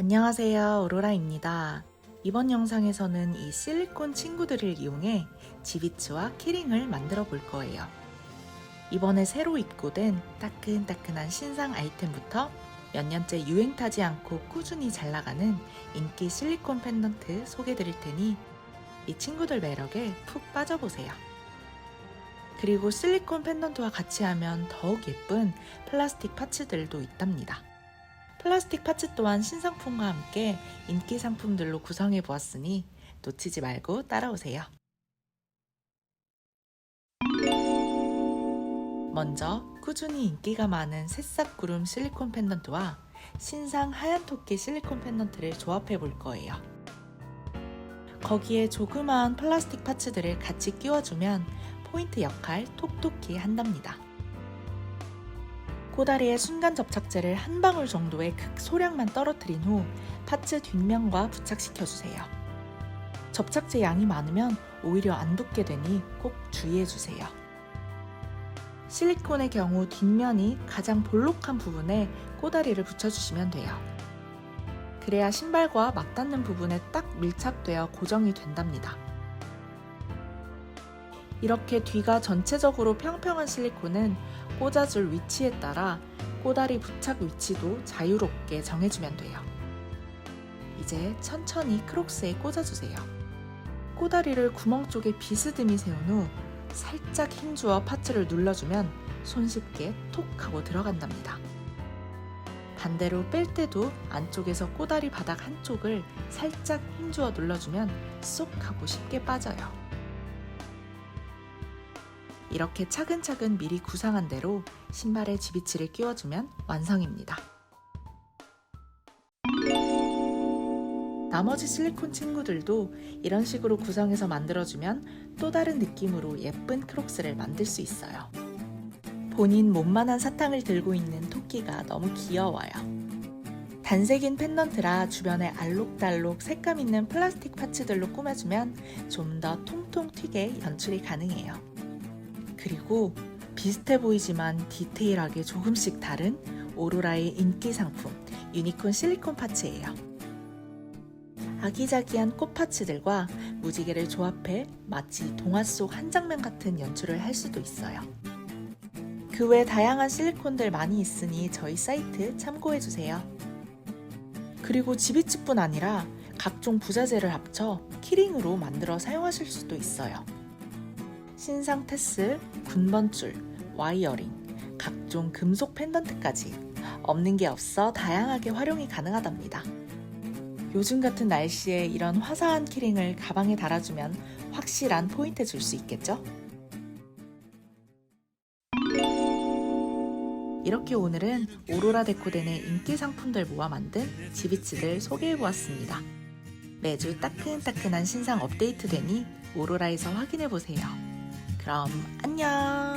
안녕하세요. 오로라입니다. 이번 영상에서는 이 실리콘 친구들을 이용해 지비츠와 키링을 만들어 볼 거예요. 이번에 새로 입고된 따끈따끈한 신상 아이템부터 몇 년째 유행 타지 않고 꾸준히 잘 나가는 인기 실리콘 펜던트 소개 드릴 테니 이 친구들 매력에 푹 빠져보세요. 그리고 실리콘 펜던트와 같이 하면 더욱 예쁜 플라스틱 파츠들도 있답니다. 플라스틱 파츠 또한 신상품과 함께 인기 상품들로 구성해 보았으니 놓치지 말고 따라오세요. 먼저 꾸준히 인기가 많은 새싹 구름 실리콘 펜던트와 신상 하얀 토끼 실리콘 펜던트를 조합해 볼 거예요. 거기에 조그마한 플라스틱 파츠들을 같이 끼워주면 포인트 역할 톡톡히 한답니다. 꼬다리에 순간 접착제를 한 방울 정도의 극소량만 떨어뜨린 후 파츠 뒷면과 부착시켜 주세요. 접착제 양이 많으면 오히려 안 돋게 되니 꼭 주의해 주세요. 실리콘의 경우 뒷면이 가장 볼록한 부분에 꼬다리를 붙여주시면 돼요. 그래야 신발과 맞닿는 부분에 딱 밀착되어 고정이 된답니다. 이렇게 뒤가 전체적으로 평평한 실리콘은 꽂아줄 위치에 따라 꼬다리 부착 위치도 자유롭게 정해주면 돼요. 이제 천천히 크록스에 꽂아주세요. 꼬다리를 구멍 쪽에 비스듬히 세운 후 살짝 힘주어 파츠를 눌러주면 손쉽게 톡 하고 들어간답니다. 반대로 뺄 때도 안쪽에서 꼬다리 바닥 한쪽을 살짝 힘주어 눌러주면 쏙 하고 쉽게 빠져요. 이렇게 차근차근 미리 구상한 대로 신발에 지비치를 끼워주면 완성입니다. 나머지 실리콘 친구들도 이런 식으로 구성해서 만들어주면 또 다른 느낌으로 예쁜 크록스를 만들 수 있어요. 본인 몸만한 사탕을 들고 있는 토끼가 너무 귀여워요. 단색인 펜던트라 주변에 알록달록 색감 있는 플라스틱 파츠들로 꾸며주면 좀 더 통통 튀게 연출이 가능해요. 그리고 비슷해 보이지만 디테일하게 조금씩 다른 오로라의 인기 상품 유니콘 실리콘 파츠예요. 아기자기한 꽃 파츠들과 무지개를 조합해 마치 동화 속 한 장면 같은 연출을 할 수도 있어요. 그 외 다양한 실리콘들 많이 있으니 저희 사이트 참고해 주세요. 그리고 지비츠뿐 아니라 각종 부자재를 합쳐 키링으로 만들어 사용하실 수도 있어요. 신상 테슬, 군번줄, 와이어링, 각종 금속 펜던트까지 없는 게 없어 다양하게 활용이 가능하답니다. 요즘 같은 날씨에 이런 화사한 키링을 가방에 달아주면 확실한 포인트 줄 수 있겠죠? 이렇게 오늘은 오로라 데코덴의 인기 상품들 모아 만든 지비츠들 소개해보았습니다. 매주 따끈따끈한 신상 업데이트 되니 오로라에서 확인해보세요. from. 안녕.